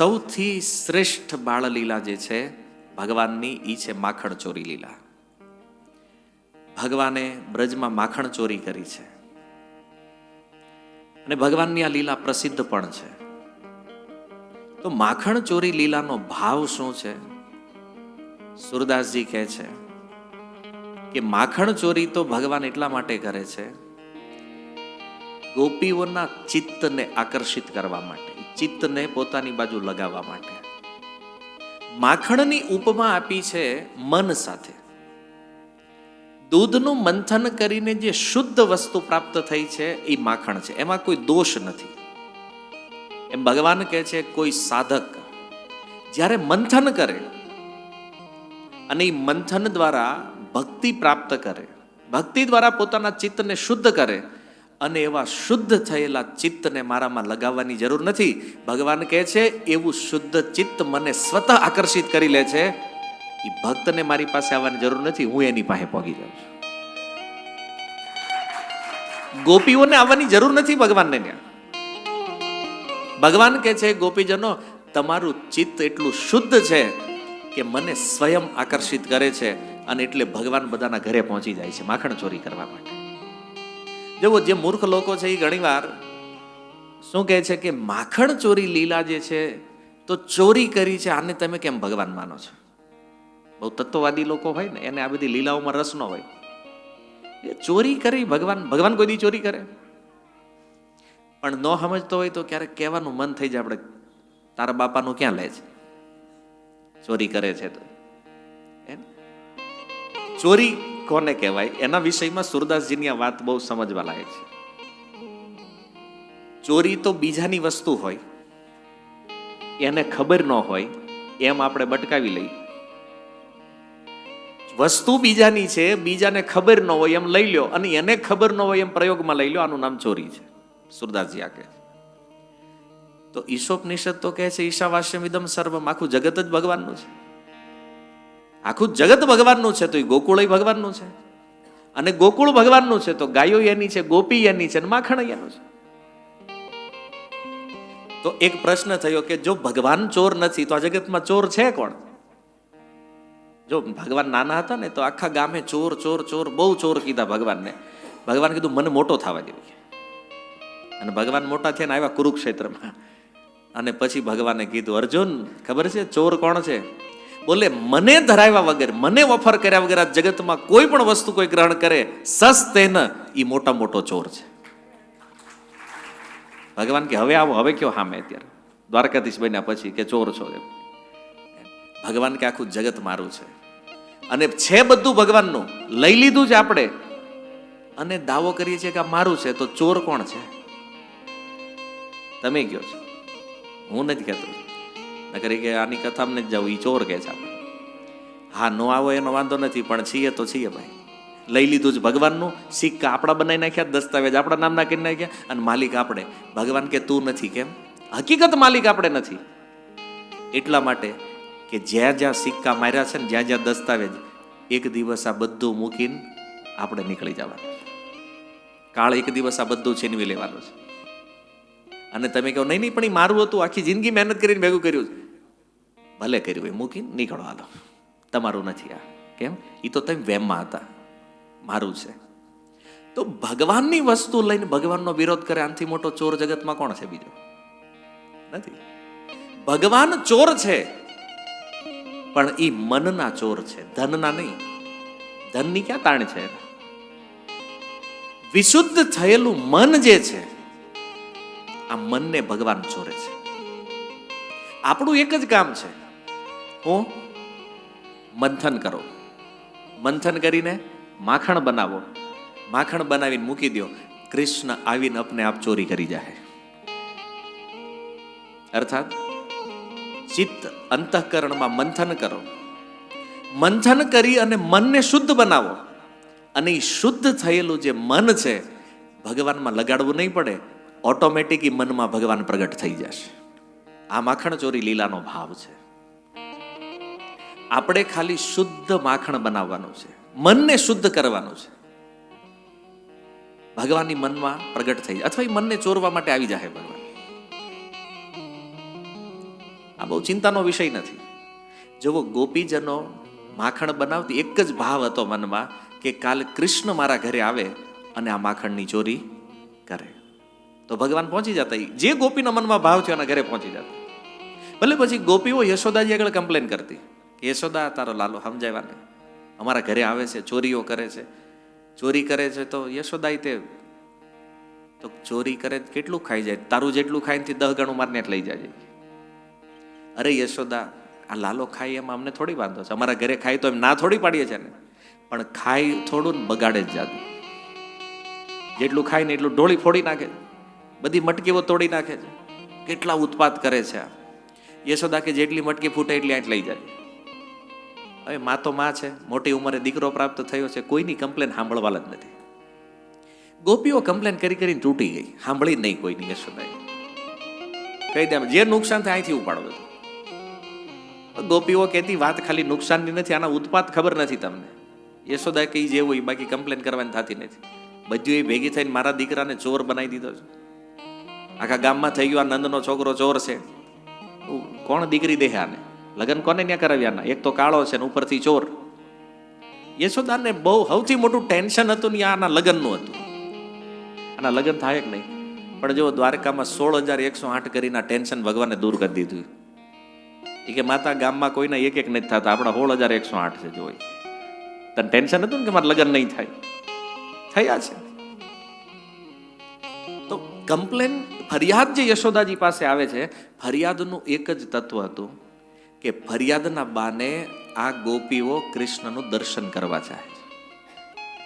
સૌથી શ્રેષ્ઠ બાળલીલા જે છે, ભગવાનની એ છે માખણ ચોરી લીલા. ભગવાને બ્રજમાં માખણ ચોરી કરી છે. અને ભગવાનની આ લીલા પ્રસિદ્ધ પણ છે. તો માખણ ચોરી લીલાનો ભાવ શું છે? સુરદાસજી કહે છે કે માખણ ચોરી તો ભગવાન એટલા માટે કરે છે, ગોપીઓના ચિત્તને આકર્ષિત કરવા માટે. ચિત્તને પોતાની બાજુ લગાવવા માટે. માખણની ઉપમા આપી છે મન સાથે. દૂધનું મંથન કરીને જે શુદ્ધ વસ્તુ પ્રાપ્ત થઈ છે એ માખણ છે. એમાં કોઈ દોષ નથી. એમ ભગવાન કહે છે, કોઈ સાધક જ્યારે મંથન કરે અને એ મંથન દ્વારા ભક્તિ પ્રાપ્ત કરે, ભક્તિ દ્વારા પોતાના ચિત્તને શુદ્ધ કરે અને એવા શુદ્ધ થયેલા ચિત્તને મારામાં લગાવવાની જરૂર નથી. ભગવાન કહે છે, એવું શુદ્ધ ચિત્ત મને સ્વતઃ આકર્ષિત કરી લે છે. એ ભક્તને મારી પાસે આવવાની જરૂર નથી. હું એની પાસે પહોંચી જાઉં છું. ગોપીઓને આવવાની જરૂર નથી ભગવાનને ત્યાં. ભગવાન કહે છે, ગોપીજનો, તમારું ચિત્ત એટલું શુદ્ધ છે કે મને સ્વયં આકર્ષિત કરે છે અને એટલે ભગવાન બધાના ઘરે પહોંચી જાય છે માખણ ચોરી કરવા માટે. જુઓ, જે મૂર્ખ લોકો છે એ ઘણીવાર શું કહે છે કે માખણ ચોરી લીલા જે છે, તો ચોરી કરી છે, આને તમે કેમ ભગવાન માનો છો? બહુ તત્વવાદી લોકો હોય ને, એને આ બધી લીલાઓમાં રસ ન હોય. એ ચોરી કરી ભગવાન ભગવાન કોઈ દી ચોરી કરે. પણ ન સમજતો હોય તો ક્યારેક કહેવાનું મન થઈ જાય, આપણે તારા બાપાનું ક્યાં લે છે? ચોરી કરે છે તો? ચોરી કોને કહેવાય? એના વિષયમાં સુરદાસજીની આ વાત બહુ સમજવા લાયક છે. ચોરી તો બીજાની વસ્તુ હોય. એને ખબર ન હોય, એમ આપણે બટકાવી લઈએ. વસ્તુ બીજાની છે, બીજાને ખબર ન હોય, એમ લઈ લ્યો. અને એને ખબર ન હોય, એમ પ્રયોગમાં લઈ લ્યો. આનું નામ ચોરી છે. સુરદાસજી આ કહે તો ઈશોપનિષદ તો કહે છે ઈશાવાસ્યમ ઇદમ સર્વમ. આખું જગત જ ભગવાનનું છે. આખું જગત ભગવાનનું છે તો એ ગોકુળ ભગવાનનું છે. અને ગોકુળ ભગવાનનું છે તો ગાયો એની છે, ગોપી એની છે માખણ એનું છે. તો એક પ્રશ્ન થયો કે જો ભગવાન ચોર નથી, તો આ જગતમાં ચોર છે કોણ? જો ભગવાન નાના હતા ને, તો આખા ગામે ચોર ચોર ચોર, બહુ ચોર કીધા ભગવાનને. ભગવાન કીધું, મને મોટો થવા દેવું અને ભગવાન મોટા થયા ને આવ્યા કુરુક્ષેત્રમાં. અને પછી ભગવાને કીધું, અર્જુન, ખબર છે ચોર કોણ છે? બોલે, મને ધરાવ્યા વગર, મને ઓફર કર્યા વગર આ જગતમાં કોઈ પણ વસ્તુ કોઈ ગ્રહણ કરે, સસ્તે ન. એ મોટા મોટો ચોર છે. ભગવાન કે, હવે આવો, હવે કયો સામે અત્યારે? દ્વારકાધીશ બન્યા પછી કે, ચોર છો એમ. ભગવાન કે, આખું જગત મારું છે. અને છે બધું ભગવાનનું. લઈ લીધું છે આપણે. અને દાવો કરીએ છીએ કે આ મારું છે, તો ચોર કોણ છે? તમે કયો છો? હું નથી કહેતો. નકર કે આની કથામાં નથી જવું એ ચોર કે છે હા, નો આવો એનો વાંધો નથી, પણ છીએ તો છીએ ભાઈ. લઈ લીધું છે ભગવાનનું, સિક્કા આપણા બનાવી નાખ્યા, દસ્તાવેજ આપણા નામના કરી નાખ્યા, અને માલિક આપણે. ભગવાન કે તું નથી કેમ? હકીકત માલિક આપણે નથી. એટલા માટે કે જ્યાં જ્યાં સિક્કા માર્યા છે ને, જ્યાં જ્યાં દસ્તાવેજ, એક દિવસ આ બધું મૂકીને આપણે નીકળી જવાનું. કાળ એક દિવસ આ બધું છીનવી લેવાનું છે. અને તમે કહો, નહીં નહીં, પણ એ મારું હતું. આખી જિંદગી મહેનત કરીને ભેગું કર્યું ભલે કર્યું એ મૂકીને નીકળો, હાલો. તમારું નથી આ. કેમ? એ તો તમે વેમમાં હતા. મારું છે. તો ભગવાનની વસ્તુ લઈને ભગવાનનો વિરોધ કરે, આનાથી મોટો ચોર જગતમાં કોણ છે બીજો? નથી. ભગવાન ચોર છે, પણ એ મનના ચોર છે, ધનના નહીં. ધનની ક્યાં તાણ છે? વિશુદ્ધ થયેલું મન જે છે આ મનને ભગવાન ચોરે છે. આપણું એક જ કામ છે. હું? મંથન કરો. મંથન કરીને માખણ બનાવો. માખણ બનાવીને મૂકી દો કૃષ્ણ આવીને અપને આપ ચોરી કરી જાય અર્થાત, ચિત્ત અંતઃકરણમાં મંથન કરો. મંથન કરી અને મનને શુદ્ધ બનાવો. અને એ શુદ્ધ થયેલું જે મન છે, ભગવાનમાં લગાડવું નહીં પડે. ઓટોમેટિક ઈ મનમાં ભગવાન પ્રગટ થઈ જશે. આ માખણ ચોરી લીલાનો ભાવ છે. આપણે ખાલી શુદ્ધ માખણ બનાવવાનું છે. મનને શુદ્ધ કરવાનું છે. ભગવાનની મનમાં પ્રગટ થઈ, અથવા એ મનને ચોરવા માટે આવી જાય ભગવાન. આ બહુ ચિંતાનો વિષય નથી. જુઓ, ગોપીજનો માખણ બનાવતી એક જ ભાવ હતો મનમાં કે કાલે કૃષ્ણ મારા ઘરે આવે અને આ માખણની ચોરી કરે. તો ભગવાન પહોંચી જતા જે ગોપીના મનમાં ભાવ થયો એના ઘરે પહોંચી જતા ભલે પછી ગોપીઓ યશોદાજી આગળ કમ્પ્લેન કરતી. યશોદા, તારો લાલો સમજાવ્યા અમારા ઘરે આવે છે, ચોરીઓ કરે છે. ચોરી કરે છે તો યશોદા તે તો ચોરી કરે કેટલું ખાઈ જાય? તારું જેટલું ખાય ને દહ ગણું મારને લઈ જાય અરે યશોદા, આ લાલો ખાઈ એમાં અમને થોડી વાંધો છે. અમારા ઘરે ખાય તો એમ ના થોડી પાડીએ છે ને. પણ ખાઈ થોડું બગાડે જ જાદુ. જેટલું ખાય ને એટલું ઢોળી ફોડી નાખે. છે બધી મટકીઓ તોડી નાખે છે. કેટલા ઉત્પાદ કરે છે યશોદા કે જેટલી મટકી ફૂટે એટલી આંટ લઈ જાય. હવે માં તો માં છે, મોટી ઉંમરે દીકરો પ્રાપ્ત થયો છે, કોઈની કમ્પ્લેન સાંભળવા જ નથી. ગોપીઓ કમ્પ્લેન કરી કરીને તૂટી ગઈ, સાંભળી નહીં કોઈની યશોદાએ. કહી દે, જે નુકસાન થાય અહીંથી ઉપાડો બધું. ગોપીઓ કહેતી વાત ખાલી નુકસાનની નથી, આના ઉત્પાદ ખબર નથી તમને. યશોદા કઈ જેવું બાકી કમ્પ્લેન કરવાની થતી નથી. બધું એ ભેગી થઈને મારા દીકરાને ચોર બનાવી દીધો છે. આખા ગામમાં થઈ ગયું આ નંદનો છોકરો ચોર છે. કોણ દીકરી દેહે આને? લગ્ન કોને ત્યાં કરાવ્યાના? એક તો કાળો છે ને ઉપરથી ચોર. યશોદાને બહુ, સૌથી મોટું ટેન્શન હતું ને આના લગ્નનું હતું. આના લગ્ન થાય કે નહીં? પણ જો દ્વારકામાં સોળ હજાર એકસો આઠ કરીને ટેન્શન ભગવાને દૂર કરી દીધું. એ કે માતા, ગામમાં કોઈના એક એક નથી થતા, આપણા સોળ હજાર એકસો આઠ છે, જોઈ. તને ટેન્શન હતું ને કે મારે લગ્ન નહીં થાય? થયા છે. તો કમ્પ્લેન ફરિયાદ જે યશોદાજી પાસે આવે છે, ફરિયાદનું એક જ તત્વ હતું કે ફરિયાદના બાને આ ગોપીઓ કૃષ્ણનું દર્શન કરવા ચાહે છે.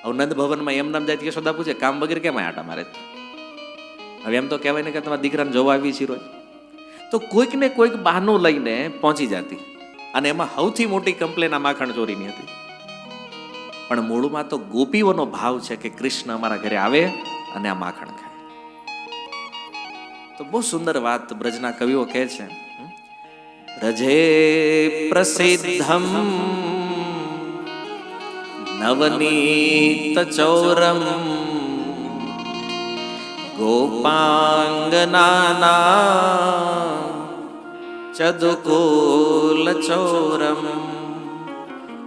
હવે નંદ ભવનમાં એમ નામ જાય યશોદા પૂછે, કામ વગેરે કેમ આટા મારે? હવે એમ તો કહેવાય ને કે તમારા દીકરાને જોવા આવી છીએ રોજ. તો કોઈક ને કોઈક બહાનું લઈને પહોંચી જતી. અને એમાં સૌથી મોટી કમ્પ્લેન આ માખણ ચોરીની હતી. પણ મૂળમાં તો ગોપીઓનો ભાવ છે કે કૃષ્ણ અમારા ઘરે આવે અને આ માખણ ખાય. તો બહુ સુંદર વાત બ્રજના કવિઓ કહે છે. રજે પ્રસિદ્ધમ નવનીત ચૌરમ ગોપાંગનાના ચદુકુલ ચૌરમ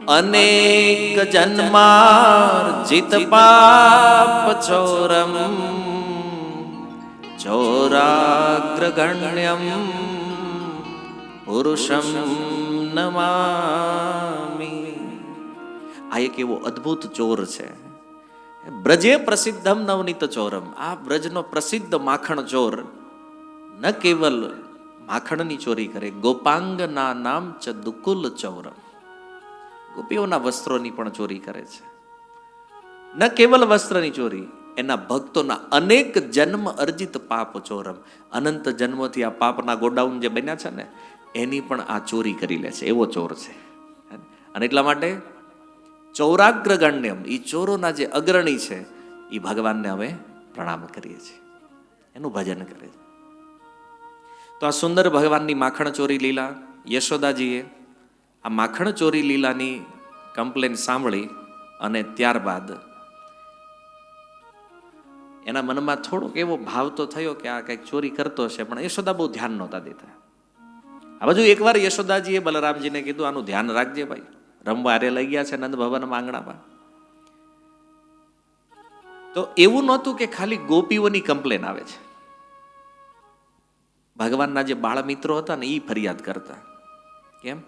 અનેક જન્માર્જિત પાપ ચોરમ ચોરાગ્રગણ્યમ પુરુષમ નમામી આ એક એવો અદ્ભુત ચોર છે. બ્રજે પ્રસિદ્ધમ નવનીત ચોરમ. આ બ્રજનો પ્રસિદ્ધ માખણ ચોર ન કેવલ માખણની ચોરી કરે, ગોપાંગના નામ ચ દુકુલ ચોરમ. ગોપીઓના વસ્ત્રોની પણ ચોરી કરે છે. ન કેવલ વસ્ત્રની ચોરી એના ભક્તોના અનેક જન્મ અર્જિત પાપ ચોરમ. અનંત જન્મથી આ પાપના ગોડાઉન જે બન્યા છે ને, એની પણ આ ચોરી કરી લે છે, એવો ચોર છે. અને એટલા માટે ચૌરાગ્રગણ્યમ એ ચોરોના જે અગ્રણી છે એ ભગવાનને અમે પ્રણામ કરીએ છીએ. એનું ભજન કરે છે. તો આ સુંદર ભગવાનની માખણ ચોરી લીલા, યશોદાજીએ આ માખણ ચોરી લીલાની કમ્પ્લેન સાંભળી અને ત્યારબાદ એના મનમાં થોડોક એવો ભાવ તો થયો કે આ કંઈક ચોરી કરતો હશે, પણ યશોદા બહુ ધ્યાન નહોતા દેતા. આ બાજુ એકવાર યશોદાજીએ બલરામજીને કીધું, આનું ધ્યાન રાખજે ભાઈ. રમવા હારે લઈ ગયા છે નંદ ભવનમાં આંગણામાં તો એવું નહોતું કે ખાલી ગોપીઓની કમ્પ્લેન આવે છે. ભગવાનના જે બાળ મિત્રો હતા ને એ ફરિયાદ કરતા. કેમ?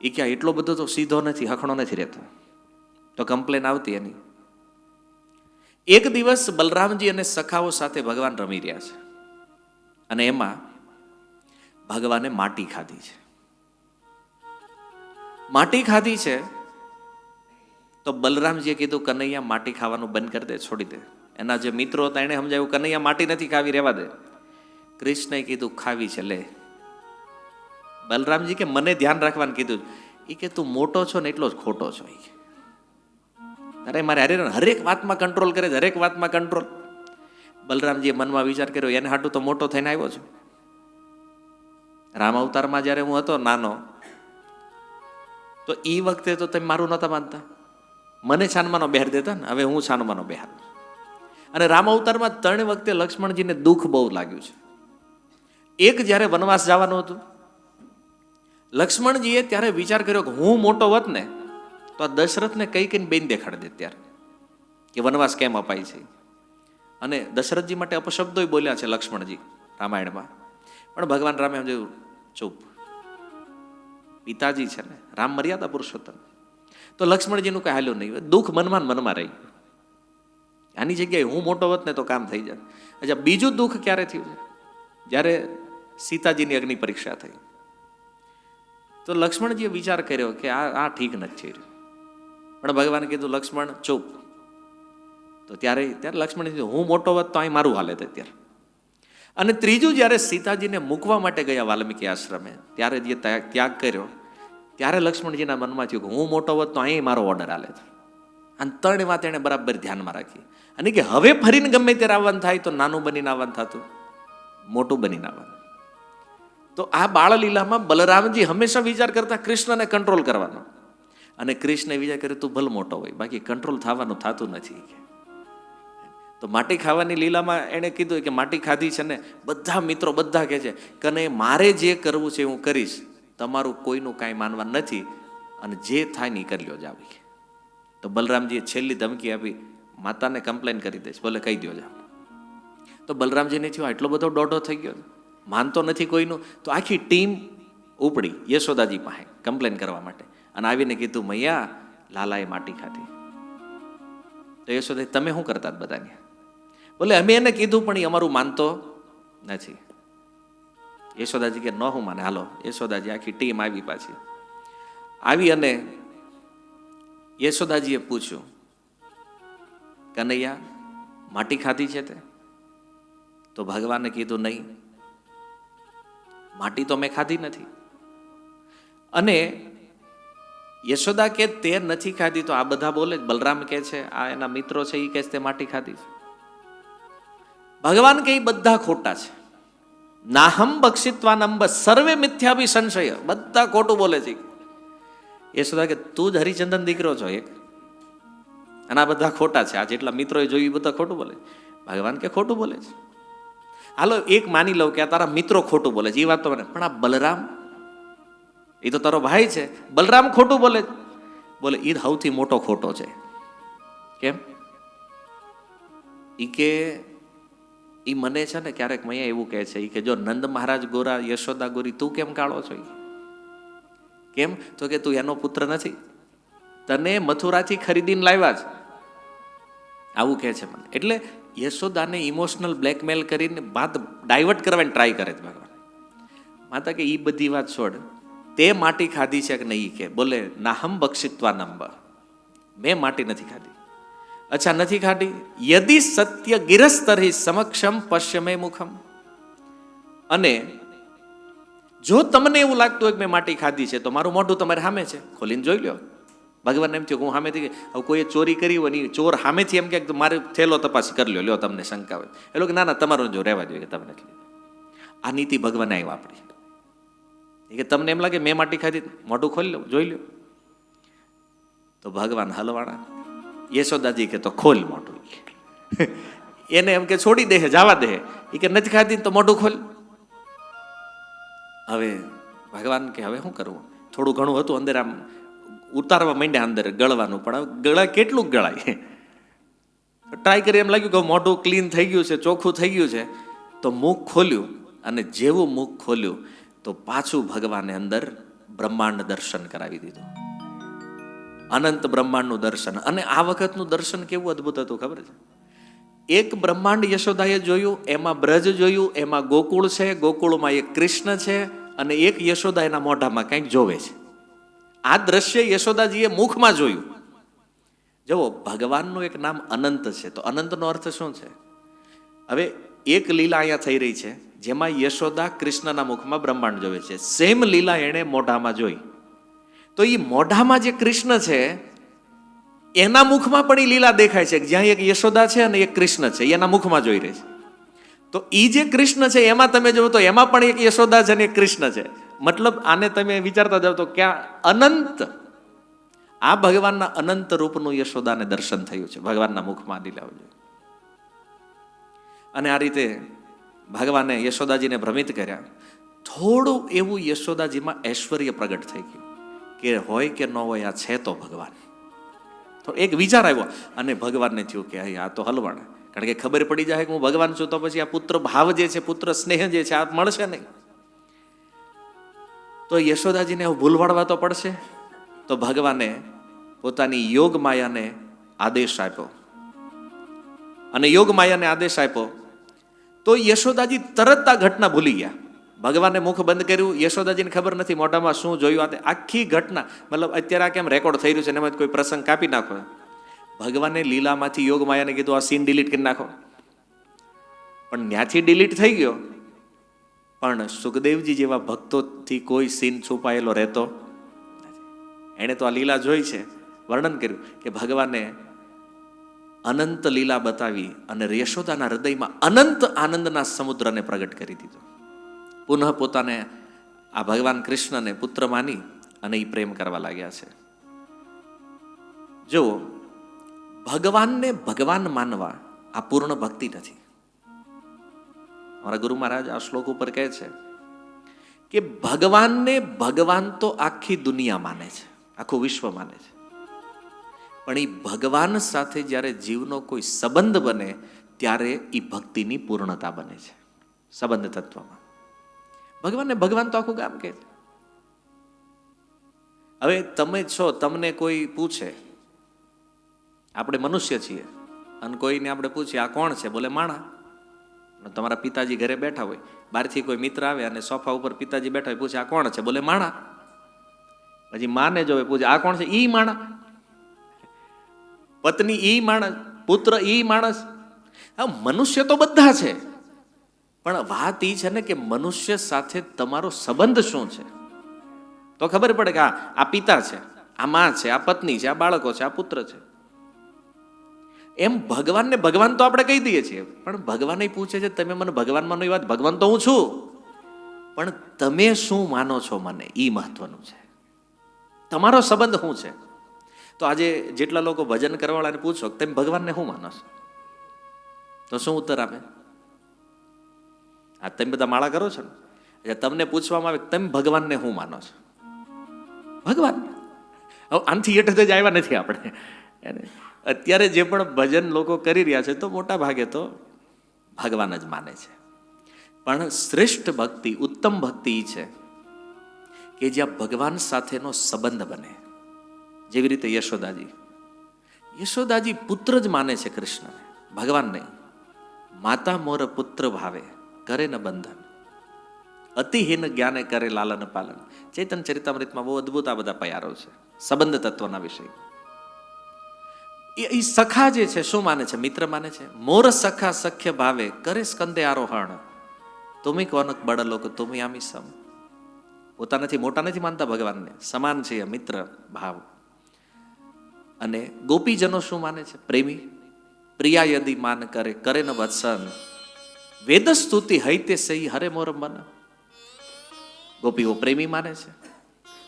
એ ક્યાં એટલો બધો તો સીધો નથી, હખણો નથી રહેતો. તો કમ્પ્લેન આવતી એની. એક દિવસ બલરામજી અને સખાઓ સાથે ભગવાન રમી રહ્યા છે. અને એમાં ભગવાને માટી ખાધી છે. માટી ખાધી છે તો બલરામજીએ કીધું, કનૈયા, માટી ખાવાનું બંધ કરી દે, છોડી દે. એના જે મિત્રો હતા એણે સમજાવ્યું, કનૈયા, માટી નથી ખાવી, રહેવા દે. કૃષ્ણએ કીધું, ખાવી છે, લે. બલરામજી કે, મને ધ્યાન રાખવાનું કીધું. એ કે, તું મોટો છો ને એટલો જ ખોટો છો. એ. અરે, મારે હરે હરેક વાતમાં કંટ્રોલ કરે છે, હરેક વાતમાં કંટ્રોલ બલરામજીએ મનમાં વિચાર કર્યો, એને હાટું તો મોટો થઈને આવ્યો છું. રામ અવતારમાં જ્યારે હું હતો, નાનો, તો એ વખતે તો તમે મારું નહોતા માનતા. મને છાનમાનો બહેર દેતા ને, હવે હું છાનમાનો બહેર અને રામ અવતારમાં ત્રણ વખતે લક્ષ્મણજીને દુઃખ બહુ લાગ્યું છે. એક જ્યારે વનવાસ જવાનું હતું, લક્ષ્મણજીએ ત્યારે વિચાર કર્યો કે હું મોટો હોત ને તો આ દશરથને કઈ કઈને બેન દેખાડી દે ત્યારે, કે વનવાસ કેમ અપાય છે? અને દશરથજી માટે અપશબ્દો બોલ્યા છે લક્ષ્મણજી રામાયણમાં. પણ ભગવાન રામે એમ જોયું, ચૂપ. પિતાજી છે ને, રામ મર્યાદા પુરુષોત્તમ. તો લક્ષ્મણજીનું કઈ હાલ્યું નહીં. દુઃખ મનમાં મનમાં રહી આની જગ્યાએ હું મોટો હોત ને તો કામ થઈ જાય અચ્છા, બીજું દુઃખ ક્યારે થયું? જ્યારે સીતાજીની અગ્નિ પરીક્ષા થઈ. તો લક્ષ્મણજીએ વિચાર કર્યો કે આ આ ઠીક નથી રહ્યું પણ ભગવાને કીધું લક્ષ્મણ ચૂપ. તો ત્યારે ત્યારે લક્ષ્મણજી કીધું, હું મોટો હોત તો અહીં મારું હાલે અત્યારે અને ત્રીજું જ્યારે સીતાજીને મૂકવા માટે ગયા વાલ્મીકી આશ્રમે ત્યારે જે ત્યાગ કર્યો ત્યારે લક્ષ્મણજીના મનમાં થયું કે હું મોટો હોત તો અહીં મારો ઓર્ડર હાલે છે અને ત્રણ વાત એણે બરાબર ધ્યાનમાં રાખી. અને કે હવે ફરીને ગમે ત્યારે આવવાનું થાય તો નાનું બનીને આવવાનું થતું મોટું બનીને આવવાનું. તો આ બાળલીલામાં બલરામજી હંમેશા વિચાર કરતા કૃષ્ણને કંટ્રોલ કરવાનો. અને કૃષ્ણે વિચાર કરે તું ભલ મોટો હોય, બાકી કંટ્રોલ થવાનું થતું નથી. તો માટી ખાવાની લીલામાં એણે કીધું કે માટી ખાધી છે ને, બધા મિત્રો બધા કહે છે કને, મારે જે કરવું છે હું કરીશ. તમારું કોઈનું કાંઈ માનવા નથી. અને જે થાય નહીં કરી લો કે તો બલરામજીએ છેલ્લી ધમકી આપી, માતાને કમ્પ્લેન કરી દઈશ. ભલે કહી દો જાવ તો બલરામજીને થયું, આટલો બધો દોઢો થઈ ગયો માનતો નથી કોઈનું. તો આખી ટીમ ઉપડી યશોદાજી પાસે કમ્પ્લેન કરવા માટે. અને આવીને કીધું, મૈયા, લાલાએ માટી ખાધી. તો યશોદા, તમે શું કરતા બધાને? બોલે, અમે એને કીધું, પણ એ અમારું માનતો નથી. યશોદાજી કે ન હું માને. હાલો, યશોદાજી, આખી ટીમ આવી પાછી. આવી અને યશોદાજીએ પૂછ્યું, કનૈયા, માટી ખાધી છે તે? તો ભગવાને કીધું, નહીં, માટી તો મેં ખાધી નથી. અને યશોદા કે તે નથી ખાધી તો આ બધા બોલે બલરામ કે છે, આ એના મિત્રો છે એ કે તે માટી ખાધી છે. ભગવાન કે એ બધા ખોટા છે. નાહમ બક્ષિત્વા નંબ સર્વે મિથ્યાભી સંશય. બધા ખોટું બોલે છે. યશોદા કે તું જ હરિચંદન દીકરો છો એક. અને આ બધા ખોટા છે. આ જેટલા મિત્રોએ જોયું એ બધા ખોટું બોલે ભગવાન કે ખોટું બોલે છે. હાલો, એક માની લઉં કે આ તારા મિત્રો ખોટું બોલે છે. એ વાત તો મને પણ આ બલરામ એ તો તારો ભાઈ છે. બલરામ ખોટું બોલે બોલે એ સૌથી મોટો ખોટો છે. કેમ? એ કે એ મને છે ને ક્યારેક મૈયા એવું કહે છે એ કે જો નંદ મહારાજ ગોરા, યશોદા ગોરી, તું કેમ કાળો છો? કેમ? તો કે તું એનો પુત્ર નથી. તને મથુરાથી ખરીદીને લાવ્યા છે. આવું કહે છે મને. એટલે યશોદાને ઇમોશનલ બ્લેકમેલ કરીને વાત ડાયવર્ટ કરવાની ટ્રાય કરે છે ભગવાન. માતા કે, ઈ બધી વાત છોડ. તે માટી ખાધી છે કે નહીં કે? બોલે નાહમ બક્ષિત્વા નંબ મેં માટી નથી ખાધી. અચ્છા, નથી ખાધી? યદિ સત્ય ગિરસ્તરહી સમક્ષમ પશ્ચમે મુખમ. અને જો તમને એવું લાગતું હોય કે મેં માટી ખાધી છે, તો મારું મોઢું તમારે સામે છે. ખોલીને જોઈ લ્યો. ભગવાન એમ થયું હું સામેથી હવે કોઈએ ચોરી કરી હોય ને ચોર સામેથી એમ કે મારે થેલો તપાસ કરી લ્યો. લ્યો, તમને શંકા હોય. એ લોકો ના ના, તમારું જો રહેવા જોઈએ કે તમે આ નીતિ ભગવાને આવી વાપરી એ કે તમને એમ લાગે મેં માટી ખાધી, મોઢું ખોલી લો, જોઈ લો. તો ભગવાન હલવાણા યશોદાજી કે તો ખોલ મોઢું. એને એમ કે છોડી દે, જવા દે. એ કે નથી ખાધી તો મોઢું ખોલ. હવે ભગવાન કે હવે શું કરવું? થોડું ઘણું હતું અંદર આમ ઉતારવા માંડ્યા અંદર ગળવાનું, પણ ગળા કેટલું ગળાય? ટ્રાય કરી એમ લાગ્યું કે મોઢું ક્લીન થઈ ગયું છે, ચોખ્ખું થઈ ગયું છે. તો મુખ ખોલ્યું અને જેવું મુખ ખોલ્યું તો પાછું ભગવાને અંદર બ્રહ્માંડ દર્શન કરાવી દીધું. અનંત બ્રહ્માંડનું દર્શન. અને આ વખતનું દર્શન કેવું અદ્ભુત હતું ખબર છે? એક બ્રહ્માંડ યશોદાએ જોયું, એમાં બ્રજ જોયું, એમાં ગોકુળ છે, ગોકુળમાં એક કૃષ્ણ છે, અને એક યશોદા એના મોઢામાં કંઈક જોવે છે. આ દ્રશ્ય યશોદાજીએ મુખમાં જોયું. જુઓ, ભગવાનનું એક નામ અનંત છે. તો અનંતનો અર્થ શું છે? હવે એક લીલા અહીંયા થઈ રહી છે. જેમાં યશોદા કૃષ્ણના મુખમાં બ્રહ્માંડ જોવે છે. સેમ લીલા એણે મોઢામાં જોઈ. તો એ મોઢામાં જે કૃષ્ણ છે, એના મુખમાં પણ એ લીલા દેખાય છે. જ્યાં એક યશોદા છે અને એક કૃષ્ણ છે એના મુખમાં જોઈ રહી છે. તો એ જે કૃષ્ણ છે, એમાં તમે જુઓ તો એમાં પણ એક યશોદા છે અને એક કૃષ્ણ છે. મતલબ આને તમે વિચારતા જાઓ તો ક્યાં અનંત, આ ભગવાનના અનંત રૂપનું યશોદાને દર્શન થયું છે, ભગવાનના મુખમાં લીલાઓ અને આ રીતે ભગવાને યશોદાજીને ભ્રમિત કર્યા. થોડું એવું યશોદાજીમાં ઐશ્વર્ય પ્રગટ થઈ ગયું કે હોય કે ન હોય, આ છે તો ભગવાન. તો એક વિચાર આવ્યો અને ભગવાનને થયું કે આ તો હલવાણ કારણ કે ખબર પડી જાય કે હું ભગવાન છું તો પછી આ પુત્ર ભાવ જે છે, પુત્ર સ્નેહ જે છે, આ મળશે નહીં. તો યશોદાજીને એવું ભૂલવાડવા તો પડશે. તો ભગવાને પોતાની યોગ માયાને આદેશ આપ્યો. અને યોગ માયાને આદેશ આપ્યો તો યશોદાજી તરત આ ઘટના ભૂલી ગયા. ભગવાને મુખ બંધ કર્યું. યશોદાજીને ખબર નથી મોઢામાં શું જોયું. આ આખી ઘટના, મતલબ અત્યારે આ કેમ રેકોર્ડ થઈ રહ્યું છે એમાં કોઈ પ્રસંગ કાપી નાખો. ભગવાને લીલામાંથી યોગ માયાને કીધું, આ સીન ડિલીટ કરી નાખો. પણ ત્યાંથી ડિલીટ થઈ ગયો. પણ સુખદેવજી જેવા ભક્તોથી કોઈ સીન છુપાયેલો રહેતો એણે તો આ લીલા જોઈ છે. વર્ણન કર્યું કે ભગવાને અનંત લીલા બતાવી અને યશોદાના હૃદયમાં અનંત આનંદના સમુદ્રને પ્રગટ કરી દીધો. પુનઃ પોતાને આ ભગવાન કૃષ્ણને પુત્ર માની અને એ પ્રેમ કરવા લાગ્યા છે. જુઓ, ભગવાનને ભગવાન માનવા આ પૂર્ણ ભક્તિ નથી. મારા ગુરુ મહારાજ આ શ્લોક ઉપર કહે છે કે ભગવાનને ભગવાન તો આખી દુનિયા માને છે, આખું વિશ્વ માને છે. પણ એ ભગવાન સાથે જ્યારે જીવનો કોઈ સંબંધ બને, ત્યારે એ ભક્તિની પૂર્ણતા બને છે, સંબંધ તત્વમાં. ભગવાનને ભગવાન તો આખું ગામ છે. હવે તમે છો, તમને કોઈ પૂછે, આપણે મનુષ્ય છીએ, અને કોઈને આપણે પૂછીએ, આ કોણ છે? બોલે, માણા. તમારા પિતાજી ઘરે બેઠા હોય, બહારથી કોઈ મિત્ર આવે અને સોફા ઉપર પિતાજી બેઠા હોય, પૂછે, આ કોણ છે? બોલે, માણા. પછી માને જોવે પૂછે, આ કોણ છે? ઈ માણા. પત્ની ઈ માણસ, પુત્ર ઈ માણસ. આ મનુષ્ય તો બધા છે. પણ વાત એ છે ને કે મનુષ્ય સાથે તમારો સંબંધ શું છે? તો ખબર પડે કે આ પિતા છે, આ માં છે, આ પત્ની છે, આ બાળકો છે, આ પુત્ર છે. એમ ભગવાનને ભગવાન તો આપણે કહી દઈએ છીએ. પણ ભગવાન પૂછે છે, તમે મને ભગવાન માનો એ વાત, ભગવાન તો હું છું. પણ તમે શું માનો છો મને? એ મહત્વનું છે. તમારો સંબંધ શું છે? તો આજે જેટલા લોકો ભજન કરવાવાળાને પૂછો તેમ ભગવાનને શું માનો છો? તો શું ઉત્તર આપે? આ તમે બધા માળા કરો છો ને? એટલે તમને પૂછવામાં આવે તમે ભગવાનને શું માનો છો? ભગવાન? હવે આનથી હેઠ જ આવ્યા નથી આપણે. અત્યારે જે પણ ભજન લોકો કરી રહ્યા છે તો મોટા ભાગે તો ભગવાન જ માને છે. પણ શ્રેષ્ઠ ભક્તિ, ઉત્તમ ભક્તિ છે કે જ્યાં ભગવાન સાથેનો સંબંધ બને. જેવી રીતે યશોદાજી. યશોદાજી પુત્ર જ માને છે કૃષ્ણને. ભગવાન નહીં. માતા મોર પુત્ર ભાવે, કરે ન બંધન. અતિહીન જ્ઞાને કરે લાલન પાલન. ચેતન ચરિતામૃતમાં બહુ અદ્ભુત આ બધા પયારો છે, સંબંધ તત્વના વિષય એ સખા જે છે, શું માને છે? મિત્ર માને છે? મોર સખા સખ્ય ભાવે, કરે સ્કંદે આરોહણ. તુમી કોનક બળ લોકો તુમી આમી સમ પોતાનાથી મોટા નથી માનતા ભગવાનને. સમાન છે મિત્ર ભાવ. અને ગોપીજનો શું માને છે? પ્રેમી, પ્રિયા યદી માન કરે કરે ન વત્સન. વેદ સ્તુતિ હૈતે સહી હરે મોર મન. ગોપીઓ પ્રેમી માને છે.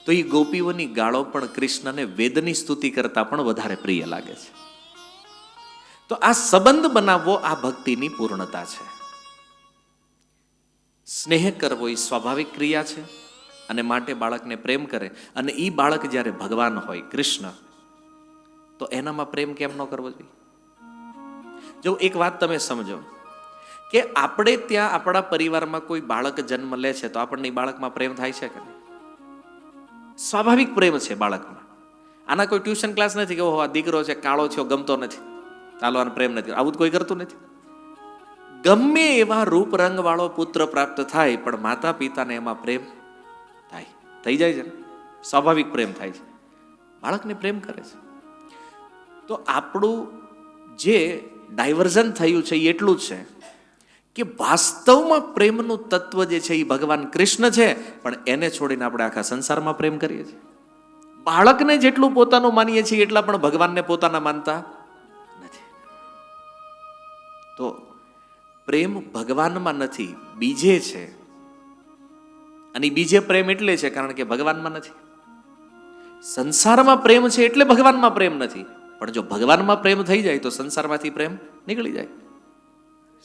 તો એ ગોપીઓની ગાળો પણ કૃષ્ણને વેદની સ્તુતિ કરતા પણ વધારે પ્રિય લાગે છે. તો આ સંબંધ બનાવવો આ ભક્તિની પૂર્ણતા છે. સ્નેહ કરવો એ સ્વાભાવિક ક્રિયા છે અને માટે બાળકને પ્રેમ કરે અને એ બાળક જ્યારે ભગવાન હોય, કૃષ્ણ તો એનામાં પ્રેમ કેમ ન કરવો જોઈએ? જો એક વાત તમે સમજો કે આપણે ત્યાં આપણા પરિવારમાં કોઈ બાળક જન્મ લે છે તો આપણને બાળકમાં પ્રેમ થાય છે કે નહીં? સ્વાભાવિક પ્રેમ છે બાળકમાં. આના કોઈ ટ્યુશન ક્લાસ નથી કે ઓહો, આ દીકરો છે, કાળો છે ગમતો નથી. ચાલો, આને પ્રેમ નથી. આવું કોઈ કરતું નથી. ગમે એવા રૂપ રંગ વાળો પુત્ર પ્રાપ્ત થાય, પણ માતા પિતાને એમાં પ્રેમ થાય. થઈ જાય છે સ્વાભાવિક પ્રેમ થાય છે. બાળકને પ્રેમ કરે છે. તો આપણું જે ડાયવર્ઝન થયું છે એ એટલું જ છે કે વાસ્તવમાં પ્રેમનું તત્વ જે છે એ ભગવાન કૃષ્ણ છે, પણ એને છોડીને આપણે આખા સંસારમાં પ્રેમ કરીએ છીએ. બાળકને જેટલું પોતાનું માનીએ છીએ એટલા પણ ભગવાનને પોતાના માનતા નથી. તો પ્રેમ ભગવાનમાં નથી, બીજે છે. અને બીજે પ્રેમ એટલે છે કારણ કે ભગવાનમાં નથી. સંસારમાં પ્રેમ છે એટલે ભગવાનમાં પ્રેમ નથી. પણ જો ભગવાનમાં પ્રેમ થઈ જાય તો સંસારમાંથી પ્રેમ નીકળી જાય.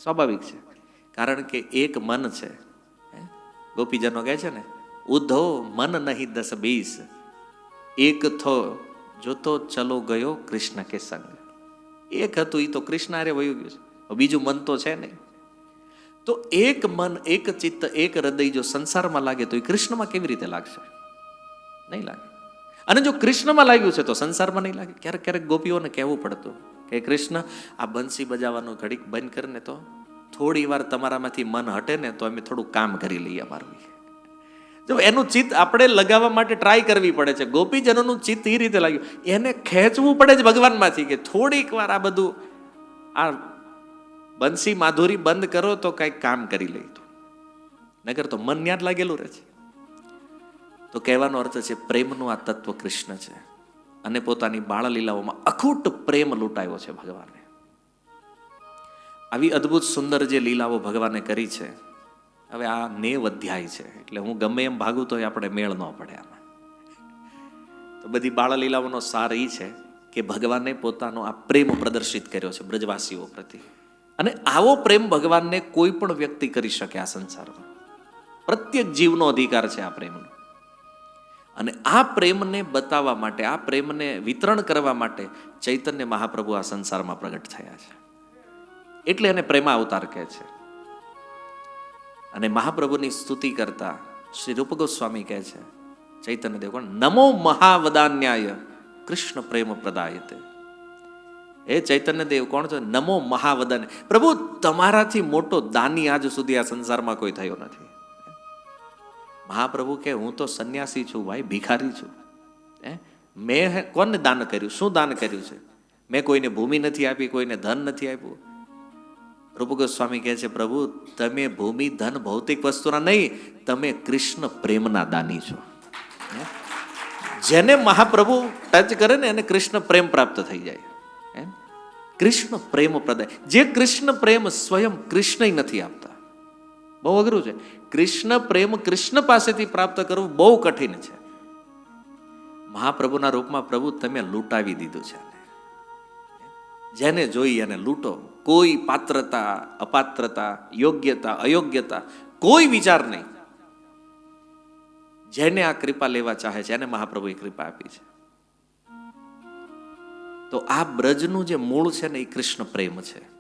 સ્વાભાવિક છે. કારણ કે એક મન છે? ગોપીજનો કહે છે ને ઉધો મન નહીં દસ બીસ. એક થો જોતો ચલો ગયો કૃષ્ણ કે સંગ. એક હતું એ તો કૃષ્ણ હારે વયું ગયું છે. બીજું મન તો છે નહીં. તો એક મન એક ચિત્ત એક હૃદય જો સંસારમાં લાગે તો એ કૃષ્ણમાં કેવી રીતે લાગશે? નહીં લાગે. અને જો કૃષ્ણમાં લાગ્યું છે, તો સંસારમાં નહીં લાગે. ક્યારેક ક્યારેક ગોપીઓને કહેવું પડતું કે કૃષ્ણ, આ બંસી બજાવવાનું ઘડીક બંધ કરીને તો થોડી વાર તમારામાંથી મન હટે ને તો અમે થોડું કામ કરી લઈએ અમારું જો એનું ચિત્ત આપણે લગાવવા માટે ટ્રાય કરવી પડે છે. ગોપીજનોનું ચિત્ત એ રીતે લાગ્યું. એને ખેંચવું પડે છે ભગવાનમાંથી કે થોડીક વાર આ બધું, આ બંસી માધુરી બંધ કરો તો કંઈક કામ કરી લઈ નગર તો મન યાદ જ લાગેલું રહે છે. તો કહેવાનો અર્થ છે, પ્રેમનું આ તત્વ કૃષ્ણ છે. અને પોતાની બાળલીલાઓમાં અખૂટ પ્રેમ લૂંટાયો છે ભગવાને. આવી અદ્ભુત સુંદર જે લીલાઓ ભગવાને કરી છે, હવે આ નેવ અધ્યાય છે, એટલે હું ગમે એમ ભાગું તો આપણે મેળ ન પડે આમાં. તો બધી બાળલીલાઓનો સાર એ છે કે ભગવાને પોતાનો આ પ્રેમ પ્રદર્શિત કર્યો છે બ્રજવાસીઓ પ્રતિ અને આવો પ્રેમ ભગવાનને કોઈ પણ વ્યક્તિ કરી શકે આ સંસારમાં. પ્રત્યેક જીવનો અધિકાર છે આ પ્રેમનો. અને આ પ્રેમને બતાવવા માટે, આ પ્રેમને વિતરણ કરવા માટે ચૈતન્ય મહાપ્રભુ આ સંસારમાં પ્રગટ થયા છે. એટલે એને પ્રેમા અવતાર કહે છે. અને મહાપ્રભુની સ્તુતિ કરતા શ્રી રૂપ ગોસ્વામી કહે છે ચૈતન્ય દેવ નમો મહાવદાન્યાય, કૃષ્ણ પ્રેમ પ્રદાયતે. એ ચૈતન્ય દેવ કોણ છે? નમો મહાવદન પ્રભુ, તમારાથી મોટો દાની આજ સુધી આ સંસારમાં કોઈ થયો નથી. મહાપ્રભુ કે, હું તો સંન્યાસી છું ભાઈ, ભિખારી છું. હે? મેં કોને દાન કર્યું? શું દાન કર્યું છે? મેં કોઈને ભૂમિ નથી આપી, કોઈને ધન નથી આપ્યું. રૂપ ગોસ્વામી કહે છે, પ્રભુ, તમે ભૂમિ, ધન, ભૌતિક વસ્તુના નહીં, તમે કૃષ્ણ પ્રેમના દાની છો? જેને મહાપ્રભુ ટચ કરે ને, એને કૃષ્ણ પ્રેમ પ્રાપ્ત થઈ જાય? કૃષ્ણ પ્રેમ પ્રદાય. જે કૃષ્ણ પ્રેમ સ્વયં કૃષ્ણ નથી આપતા. બહુ અઘરું છે. કૃષ્ણ પ્રેમ કૃષ્ણ પાસેથી પ્રાપ્ત કરવું બહુ કઠિન છે. મહાપ્રભુના રૂપમાં પ્રભુ તમે લૂંટાવી દીધું છે જેને જોઈ એને લૂંટો, કોઈ પાત્રતા, અપાત્રતા, યોગ્યતા, અયોગ્યતા, કોઈ વિચાર નહીં. જેને આ કૃપા લેવા ચાહે છે, એને મહાપ્રભુએ કૃપા આપી છે. તો આ બ્રજનું જે મૂળ છે ને, એ કૃષ્ણ પ્રેમ છે.